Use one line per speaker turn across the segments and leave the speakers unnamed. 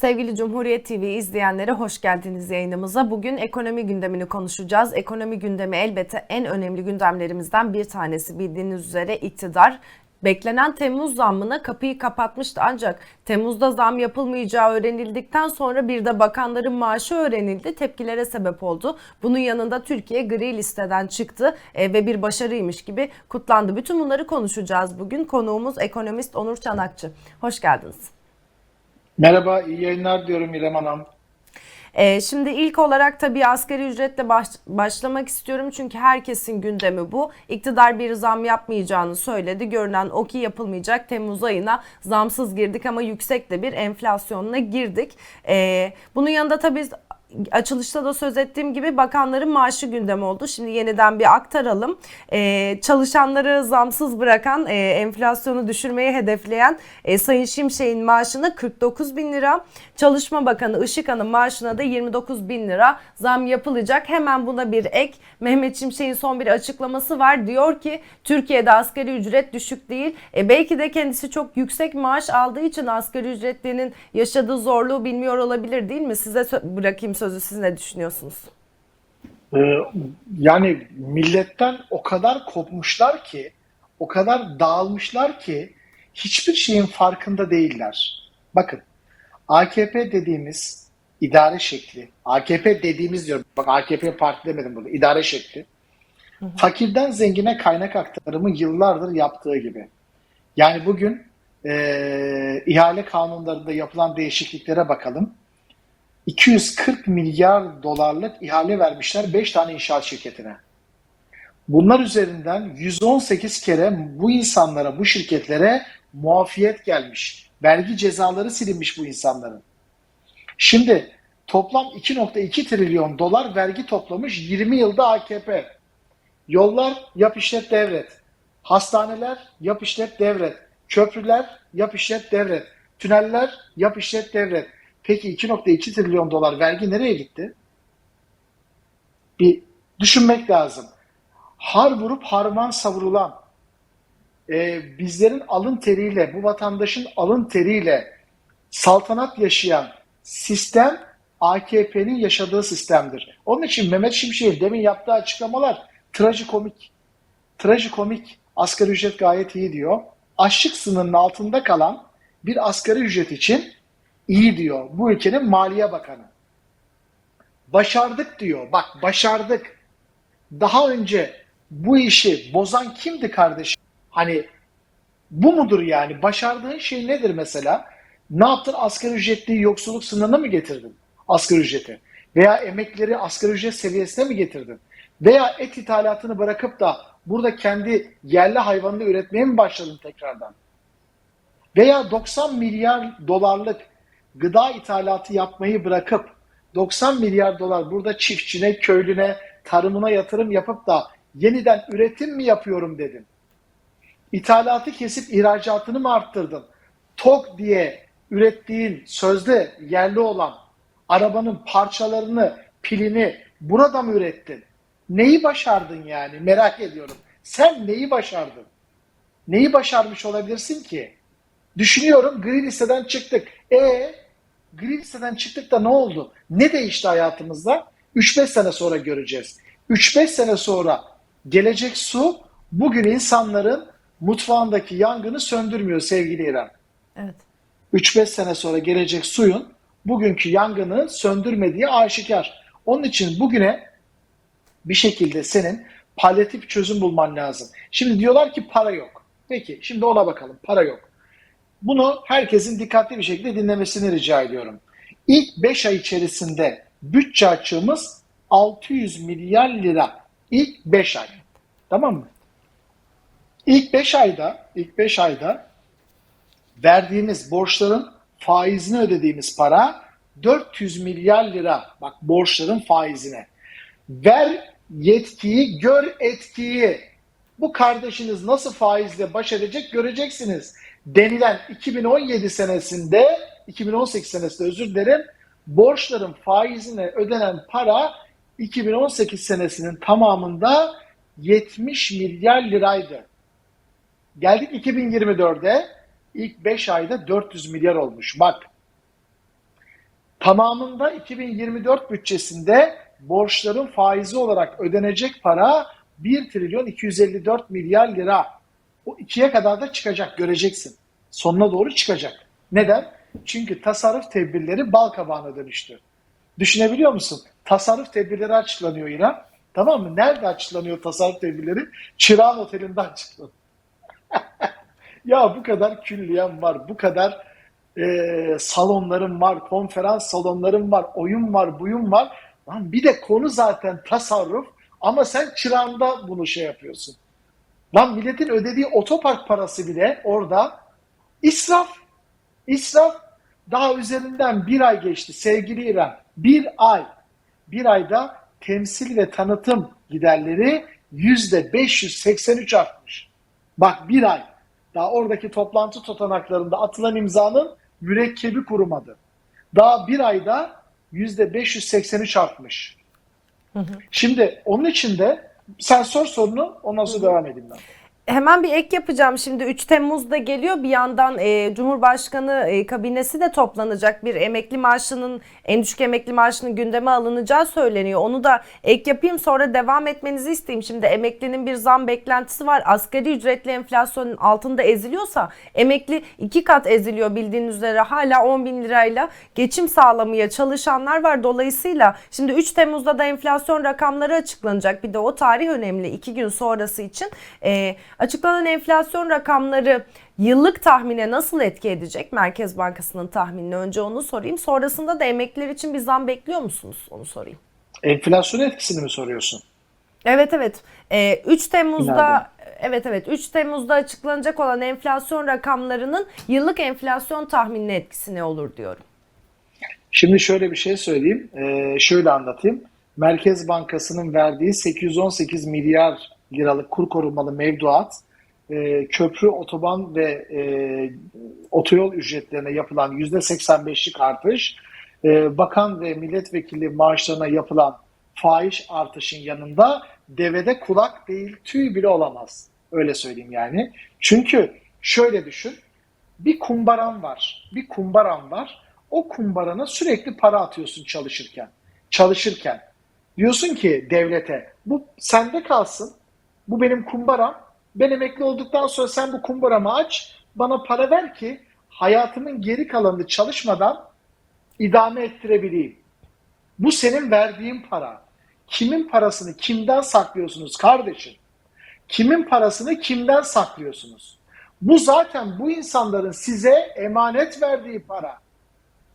Sevgili Cumhuriyet TV izleyenleri hoş geldiniz yayınımıza. Bugün ekonomi gündemini konuşacağız. Ekonomi gündemi elbette en önemli gündemlerimizden bir tanesi. Bildiğiniz üzere iktidar beklenen Temmuz zammına kapıyı kapatmıştı. Ancak Temmuz'da zam yapılmayacağı öğrenildikten sonra bir de bakanların maaşı öğrenildi. Tepkilere sebep oldu. Bunun yanında Türkiye gri listeden çıktı e, ve bir başarıymış gibi kutlandı. Bütün bunları konuşacağız bugün. Konuğumuz ekonomist Onur Çanakçı. Hoş geldiniz.
Merhaba, iyi yayınlar diyorum İrem Hanım.
Ee, şimdi ilk olarak tabii asgari ücretle baş, başlamak istiyorum çünkü herkesin gündemi bu. İktidar bir zam yapmayacağını söyledi. Görünen o ki yapılmayacak. Temmuz ayına zamsız girdik ama yüksek de bir enflasyonla girdik. Ee, bunun yanında tabii açılışta da söz ettiğim gibi bakanların maaşı gündem oldu. Şimdi yeniden bir aktaralım. Ee, çalışanları zamsız bırakan, e, enflasyonu düşürmeyi hedefleyen e, Sayın Şimşek'in maaşına 49 bin lira, Çalışma Bakanı Işıkhan'ın maaşına da 29 bin lira zam yapılacak. Hemen buna bir ek. Mehmet Şimşek'in son bir açıklaması var. Diyor ki Türkiye'de asgari ücret düşük değil. E, belki de kendisi çok yüksek maaş aldığı için asgari ücretlinin yaşadığı zorluğu bilmiyor olabilir değil mi? Size bırakayım sözü. Siz ne düşünüyorsunuz?
Ee, yani milletten o kadar kopmuşlar ki, o kadar dağılmışlar ki hiçbir şeyin farkında değiller. Bakın, AKP dediğimiz idare şekli, AKP dediğimiz diyorum, bak AKP parti demedim burada, idare şekli, fakirden zengine kaynak aktarımı yıllardır yaptığı gibi. Yani bugün e, ihale kanunlarında yapılan değişikliklere bakalım. 240 milyar dolarlık ihale vermişler 5 tane inşaat şirketine. Bunlar üzerinden 118 kere bu insanlara, bu şirketlere muafiyet gelmiş. Vergi cezaları silinmiş bu insanların. Şimdi toplam 2.2 trilyon dolar vergi toplamış 20 yılda AKP. Yollar yap işlet devret. Hastaneler yap işlet devret. Köprüler yap işlet devret. Tüneller yap işlet devret. Peki 2.2 trilyon dolar vergi nereye gitti? Bir düşünmek lazım. Har vurup harman savurulan, e, bizlerin alın teriyle, bu vatandaşın alın teriyle saltanat yaşayan sistem AKP'nin yaşadığı sistemdir. Onun için Mehmet Şimşek'in demin yaptığı açıklamalar trajikomik. Trajikomik. Asgari ücret gayet iyi diyor. Açlık sınırının altında kalan bir asgari ücret için iyi diyor bu ülkenin Maliye Bakanı. Başardık diyor. Bak başardık. Daha önce bu işi bozan kimdi kardeşim? Hani bu mudur yani? Başardığın şey nedir mesela? Ne yaptın? Asgari ücretliyi yoksulluk sınırına mı getirdin? Asgari ücreti. Veya emekleri asgari ücret seviyesine mi getirdin? Veya et ithalatını bırakıp da burada kendi yerli hayvanını üretmeye mi başladın tekrardan? Veya 90 milyar dolarlık gıda ithalatı yapmayı bırakıp 90 milyar dolar burada çiftçine, köylüne, tarımına yatırım yapıp da yeniden üretim mi yapıyorum dedin? İthalatı kesip ihracatını mı arttırdın? TOK diye ürettiğin sözde yerli olan arabanın parçalarını, pilini burada mı ürettin? Neyi başardın yani merak ediyorum. Sen neyi başardın? Neyi başarmış olabilirsin ki? Düşünüyorum gri listeden çıktık. E gri listeden çıktık da ne oldu? Ne değişti hayatımızda? 3-5 sene sonra göreceğiz. 3-5 sene sonra gelecek su bugün insanların mutfağındaki yangını söndürmüyor sevgili İrem.
Evet.
3-5 sene sonra gelecek suyun bugünkü yangını söndürmediği aşikar. Onun için bugüne bir şekilde senin palyatif çözüm bulman lazım. Şimdi diyorlar ki para yok. Peki şimdi ona bakalım. Para yok. Bunu herkesin dikkatli bir şekilde dinlemesini rica ediyorum. İlk 5 ay içerisinde bütçe açığımız 600 milyar lira. İlk 5 ay. Tamam mı? İlk 5 ayda, ilk 5 ayda verdiğimiz borçların faizini ödediğimiz para 400 milyar lira. Bak borçların faizine. Ver yetkiyi, gör etkiyi. Bu kardeşiniz nasıl faizle baş edecek göreceksiniz. Denilen 2017 senesinde, 2018 senesinde özür dilerim, borçların faizine ödenen para 2018 senesinin tamamında 70 milyar liraydı. Geldik 2024'de ilk 5 ayda 400 milyar olmuş. Bak Tamamında 2024 bütçesinde borçların faizi olarak ödenecek para 1 trilyon 254 milyar lira. O ikiye kadar da çıkacak göreceksin. Sonuna doğru çıkacak. Neden? Çünkü tasarruf tedbirleri bal kabağına dönüştü. Düşünebiliyor musun? Tasarruf tedbirleri açıklanıyor İran. Tamam mı? Nerede açıklanıyor tasarruf tedbirleri? Çırağan Oteli'nde açıklanıyor. ya bu kadar külliyen var, bu kadar e, salonlarım var, konferans salonlarım var, oyun var, buyun var. Lan bir de konu zaten tasarruf ama sen çırağında bunu şey yapıyorsun. Lan milletin ödediği otopark parası bile orada israf. İsraf daha üzerinden bir ay geçti sevgili İran. Bir ay. Bir ayda temsil ve tanıtım giderleri yüzde 583 artmış. Bak bir ay. Daha oradaki toplantı tutanaklarında atılan imzanın mürekkebi kurumadı. Daha bir ayda yüzde 583 artmış. Şimdi onun için de sen sor sorunu ondan sonra devam edeyim ben.
Hemen bir ek yapacağım şimdi 3 Temmuz'da geliyor bir yandan e, Cumhurbaşkanı e, kabinesi de toplanacak bir emekli maaşının en düşük emekli maaşının gündeme alınacağı söyleniyor. Onu da ek yapayım sonra devam etmenizi isteyeyim. Şimdi emeklinin bir zam beklentisi var. Asgari ücretli enflasyonun altında eziliyorsa emekli iki kat eziliyor bildiğiniz üzere hala 10 bin lirayla geçim sağlamaya çalışanlar var. Dolayısıyla şimdi 3 Temmuz'da da enflasyon rakamları açıklanacak. Bir de o tarih önemli. iki gün sonrası için. E, açıklanan enflasyon rakamları yıllık tahmine nasıl etki edecek? Merkez Bankası'nın tahminini önce onu sorayım. Sonrasında da emekliler için bir zam bekliyor musunuz? Onu sorayım.
Enflasyon etkisini mi soruyorsun?
Evet evet. Ee, 3 Temmuz'da
Nerede?
evet evet 3 Temmuz'da açıklanacak olan enflasyon rakamlarının yıllık enflasyon tahminine etkisi ne olur diyorum.
Şimdi şöyle bir şey söyleyeyim. Ee, şöyle anlatayım. Merkez Bankası'nın verdiği 818 milyar liralık kur korumalı mevduat e, köprü, otoban ve e, otoyol ücretlerine yapılan %85'lik artış, e, bakan ve milletvekili maaşlarına yapılan faiz artışın yanında devede kulak değil tüy bile olamaz. Öyle söyleyeyim yani. Çünkü şöyle düşün. Bir kumbaran var. Bir kumbaran var. O kumbarana sürekli para atıyorsun çalışırken. Çalışırken. Diyorsun ki devlete bu sende kalsın. Bu benim kumbaram. Ben emekli olduktan sonra sen bu kumbaramı aç. Bana para ver ki hayatımın geri kalanını çalışmadan idame ettirebileyim. Bu senin verdiğin para. Kimin parasını kimden saklıyorsunuz kardeşim? Kimin parasını kimden saklıyorsunuz? Bu zaten bu insanların size emanet verdiği para.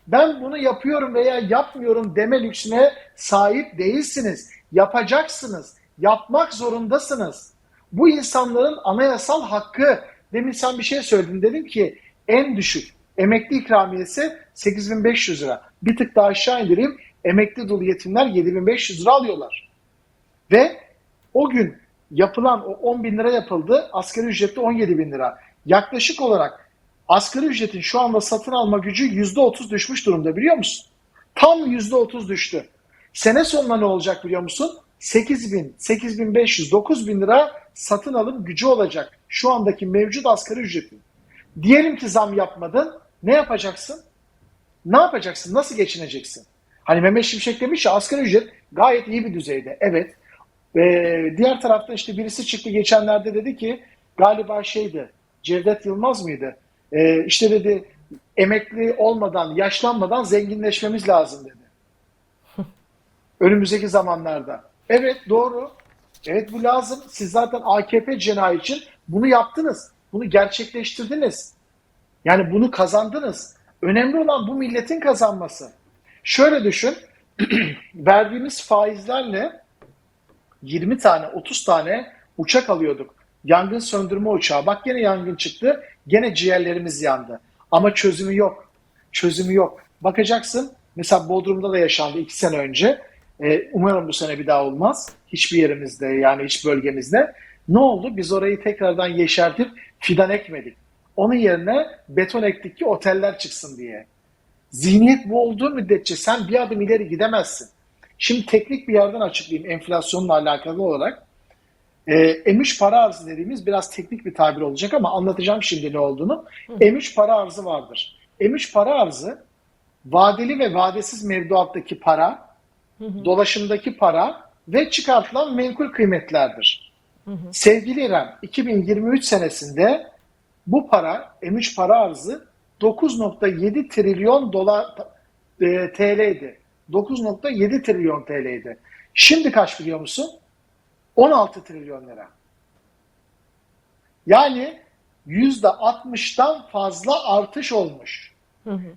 Ben bunu yapıyorum veya yapmıyorum deme lüksüne sahip değilsiniz. Yapacaksınız. Yapmak zorundasınız. Bu insanların anayasal hakkı. Demin sen bir şey söyledin. Dedim ki en düşük emekli ikramiyesi 8500 lira. Bir tık daha aşağı indireyim. Emekli dolu yetimler 7500 lira alıyorlar. Ve o gün yapılan o 10 bin lira yapıldı. Asgari ücrette 17 bin lira. Yaklaşık olarak asgari ücretin şu anda satın alma gücü %30 düşmüş durumda biliyor musun? Tam %30 düştü. Sene sonunda ne olacak biliyor musun? 8 bin, 8500, 9 bin lira satın alım gücü olacak. Şu andaki mevcut asgari ücretin. Diyelim ki zam yapmadın. Ne yapacaksın? Ne yapacaksın? Nasıl geçineceksin? Hani Mehmet Şimşek demiş ya asgari ücret gayet iyi bir düzeyde. Evet. Ee, diğer tarafta işte birisi çıktı geçenlerde dedi ki galiba şeydi Cevdet Yılmaz mıydı? Ee, işte dedi emekli olmadan, yaşlanmadan zenginleşmemiz lazım dedi. Önümüzdeki zamanlarda. Evet doğru. Evet bu lazım. Siz zaten AKP cenahı için bunu yaptınız. Bunu gerçekleştirdiniz. Yani bunu kazandınız. Önemli olan bu milletin kazanması. Şöyle düşün. verdiğimiz faizlerle 20 tane 30 tane uçak alıyorduk. Yangın söndürme uçağı. Bak gene yangın çıktı. Gene ciğerlerimiz yandı. Ama çözümü yok. Çözümü yok. Bakacaksın mesela Bodrum'da da yaşandı 2 sene önce. Ee, umarım bu sene bir daha olmaz. Hiçbir yerimizde yani hiç bölgemizde. Ne oldu? Biz orayı tekrardan yeşertip fidan ekmedik. Onun yerine beton ektik ki oteller çıksın diye. Zihniyet bu olduğu müddetçe sen bir adım ileri gidemezsin. Şimdi teknik bir yerden açıklayayım enflasyonla alakalı olarak. Ee, M3 para arzı dediğimiz biraz teknik bir tabir olacak ama anlatacağım şimdi ne olduğunu. M3 para arzı vardır. M3 para arzı vadeli ve vadesiz mevduattaki para, dolaşımdaki para ve çıkartılan menkul kıymetlerdir. Sevgili İrem, 2023 senesinde bu para, M3 para arzı 9.7 trilyon dolar e, TL'ydi. 9.7 trilyon TL'ydi. Şimdi kaç biliyor musun? 16 trilyon lira. Yani %60'dan fazla artış olmuş.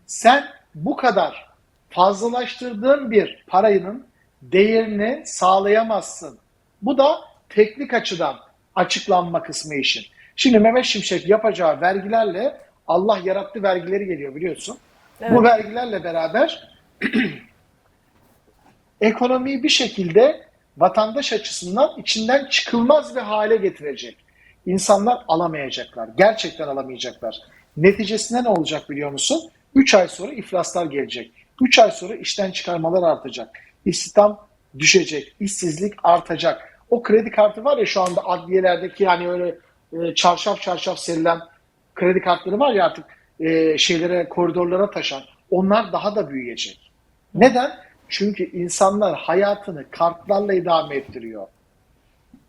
Sen bu kadar fazlalaştırdığın bir parayının değerini sağlayamazsın. Bu da teknik açıdan açıklanma kısmı işin. Şimdi Mehmet Şimşek yapacağı vergilerle Allah yarattı vergileri geliyor biliyorsun.
Evet.
Bu vergilerle beraber ekonomiyi bir şekilde vatandaş açısından içinden çıkılmaz bir hale getirecek. İnsanlar alamayacaklar. Gerçekten alamayacaklar. Neticesinde ne olacak biliyor musun? 3 ay sonra iflaslar gelecek. 3 ay sonra işten çıkarmalar artacak. İstihdam düşecek. işsizlik artacak. O kredi kartı var ya şu anda adliyelerdeki yani öyle e, çarşaf çarşaf serilen kredi kartları var ya artık e, şeylere koridorlara taşan. Onlar daha da büyüyecek. Neden? Çünkü insanlar hayatını kartlarla idame ettiriyor.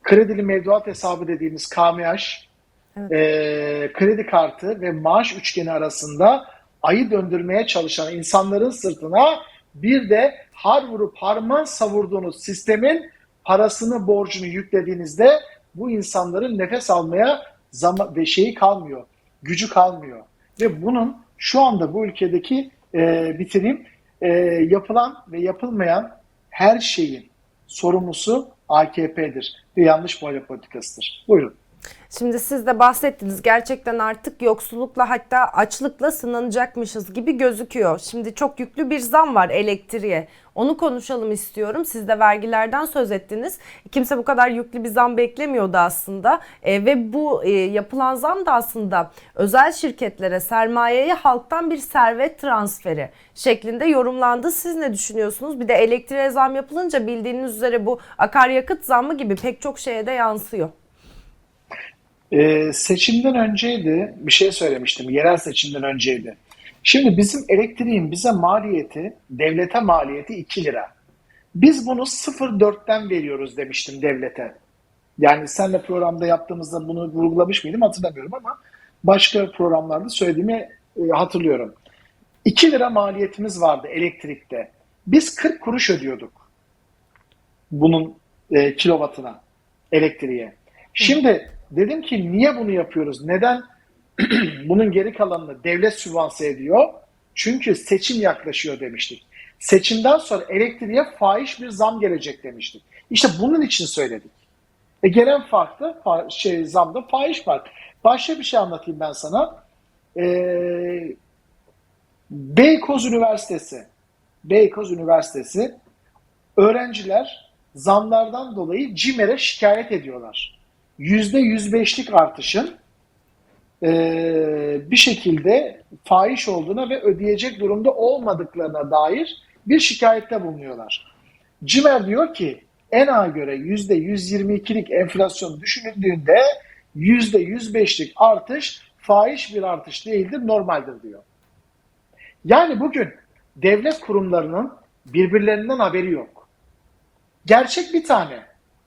Kredili mevduat hesabı dediğimiz KMH,
Evet.
e, kredi kartı ve maaş üçgeni arasında ayı döndürmeye çalışan insanların sırtına bir de har vurup harman savurduğunuz sistemin parasını, borcunu yüklediğinizde bu insanların nefes almaya zaman ve şeyi kalmıyor, gücü kalmıyor. Ve bunun şu anda bu ülkedeki e, bitireyim e, yapılan ve yapılmayan her şeyin sorumlusu AKP'dir ve yanlış muhalefet politikasıdır. Buyurun.
Şimdi siz de bahsettiniz gerçekten artık yoksullukla hatta açlıkla sınanacakmışız gibi gözüküyor. Şimdi çok yüklü bir zam var elektriğe. Onu konuşalım istiyorum. Siz de vergilerden söz ettiniz. Kimse bu kadar yüklü bir zam beklemiyordu aslında. E, ve bu e, yapılan zam da aslında özel şirketlere, sermayeye halktan bir servet transferi şeklinde yorumlandı. Siz ne düşünüyorsunuz? Bir de elektriğe zam yapılınca bildiğiniz üzere bu akaryakıt zammı gibi pek çok şeye de yansıyor.
Ee, seçimden önceydi, bir şey söylemiştim, yerel seçimden önceydi. Şimdi bizim elektriğin bize maliyeti, devlete maliyeti 2 lira. Biz bunu 0.4'ten veriyoruz demiştim devlete. Yani senle programda yaptığımızda bunu vurgulamış mıydım hatırlamıyorum ama başka programlarda söylediğimi e, hatırlıyorum. 2 lira maliyetimiz vardı elektrikte. Biz 40 kuruş ödüyorduk bunun e, kilovatına, elektriğe. Şimdi dedim ki niye bunu yapıyoruz? Neden bunun geri kalanını devlet sübvanse ediyor? Çünkü seçim yaklaşıyor demiştik. Seçimden sonra elektriğe fahiş bir zam gelecek demiştik. İşte bunun için söyledik. E gelen farklı fa- şey zamda fahiş var. Başka bir şey anlatayım ben sana. Ee, Beykoz Üniversitesi Beykoz Üniversitesi öğrenciler zamlardan dolayı CİMER'e şikayet ediyorlar. %105'lik artışın eee, bir şekilde fahiş olduğuna ve ödeyecek durumda olmadıklarına dair bir şikayette bulunuyorlar. CİMER diyor ki ENA göre %122'lik enflasyon düşünüldüğünde %105'lik artış fahiş bir artış değildir, normaldir diyor. Yani bugün devlet kurumlarının birbirlerinden haberi yok. Gerçek bir tane.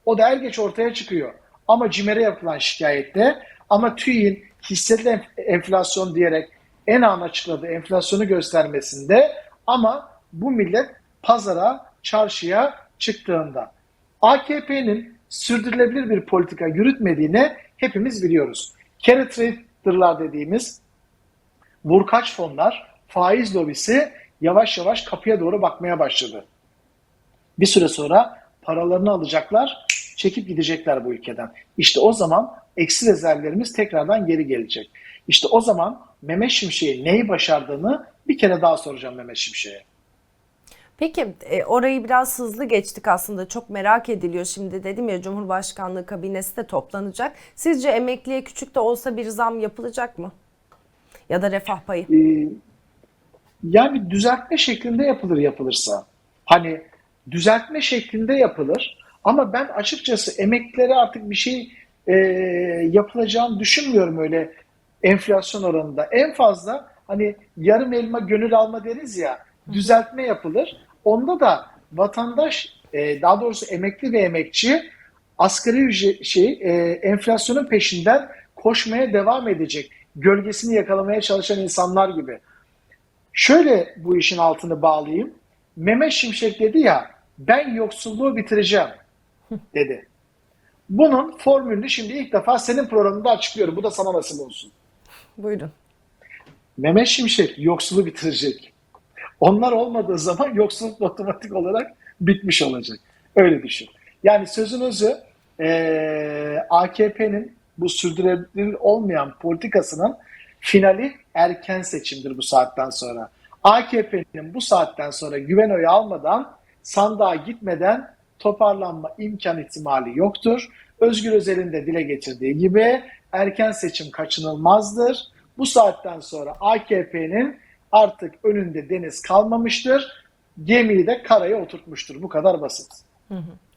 O da er geç ortaya çıkıyor. Ama CİMER'e yapılan şikayette ama TÜİ'nin hissedilen enflasyon diyerek en an açıkladığı enflasyonu göstermesinde ama bu millet pazara, çarşıya çıktığında AKP'nin sürdürülebilir bir politika yürütmediğini hepimiz biliyoruz. Carry trader'lar dediğimiz vurkaç fonlar, faiz lobisi yavaş yavaş kapıya doğru bakmaya başladı. Bir süre sonra paralarını alacaklar, çekip gidecekler bu ülkeden. İşte o zaman eksi rezervlerimiz tekrardan geri gelecek. İşte o zaman Mehmet Şimşek'in neyi başardığını bir kere daha soracağım Mehmet Şimşek'e.
Peki e, orayı biraz hızlı geçtik aslında çok merak ediliyor şimdi dedim ya Cumhurbaşkanlığı kabinesi de toplanacak. Sizce emekliye küçük de olsa bir zam yapılacak mı? Ya da refah payı?
Ee, yani düzeltme şeklinde yapılır yapılırsa. Hani düzeltme şeklinde yapılır ama ben açıkçası emeklilere artık bir şey e, yapılacağını düşünmüyorum öyle enflasyon oranında. En fazla hani yarım elma gönül alma deriz ya düzeltme yapılır. Onda da vatandaş e, daha doğrusu emekli ve emekçi asgari şey e, enflasyonun peşinden koşmaya devam edecek. Gölgesini yakalamaya çalışan insanlar gibi. Şöyle bu işin altını bağlayayım. Mehmet Şimşek dedi ya ben yoksulluğu bitireceğim dedi. Bunun formülünü şimdi ilk defa senin programında açıklıyorum. Bu da sana nasip olsun.
Buyurun.
Mehmet Şimşek yoksulu bitirecek. Onlar olmadığı zaman yoksulluk otomatik olarak bitmiş olacak. Öyle düşün. Yani sözün özü eee, AKP'nin bu sürdürülebilir olmayan politikasının finali erken seçimdir bu saatten sonra. AKP'nin bu saatten sonra güven oyu almadan sandığa gitmeden toparlanma imkan ihtimali yoktur. Özgür Özel'in de dile getirdiği gibi erken seçim kaçınılmazdır. Bu saatten sonra AKP'nin artık önünde deniz kalmamıştır. Gemiyi de karaya oturtmuştur. Bu kadar basit.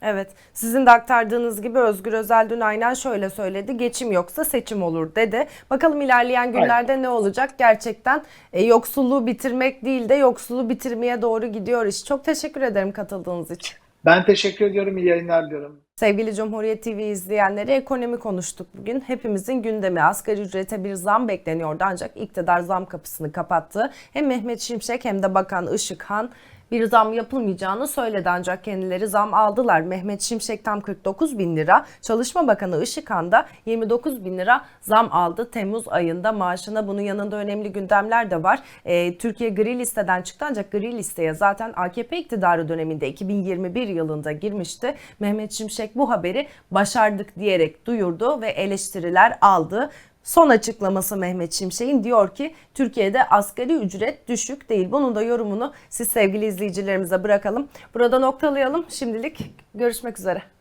Evet, sizin de aktardığınız gibi Özgür Özel dün aynen şöyle söyledi. Geçim yoksa seçim olur dedi. Bakalım ilerleyen günlerde ne olacak? Gerçekten e, yoksulluğu bitirmek değil de yoksulluğu bitirmeye doğru gidiyor iş. Çok teşekkür ederim katıldığınız için.
Ben teşekkür ediyorum. İyi yayınlar diliyorum.
Sevgili Cumhuriyet TV izleyenleri ekonomi konuştuk bugün. Hepimizin gündemi asgari ücrete bir zam bekleniyordu ancak iktidar zam kapısını kapattı. Hem Mehmet Şimşek hem de Bakan Işıkhan bir zam yapılmayacağını söyledi ancak kendileri zam aldılar. Mehmet Şimşek tam 49 bin lira, Çalışma Bakanı Işıkhan da 29 bin lira zam aldı Temmuz ayında maaşına. Bunun yanında önemli gündemler de var. Ee, Türkiye gri listeden çıktı ancak gri listeye zaten AKP iktidarı döneminde 2021 yılında girmişti. Mehmet Şimşek bu haberi başardık diyerek duyurdu ve eleştiriler aldı. Son açıklaması Mehmet Şimşek'in diyor ki Türkiye'de asgari ücret düşük değil. Bunun da yorumunu siz sevgili izleyicilerimize bırakalım. Burada noktalayalım. Şimdilik görüşmek üzere.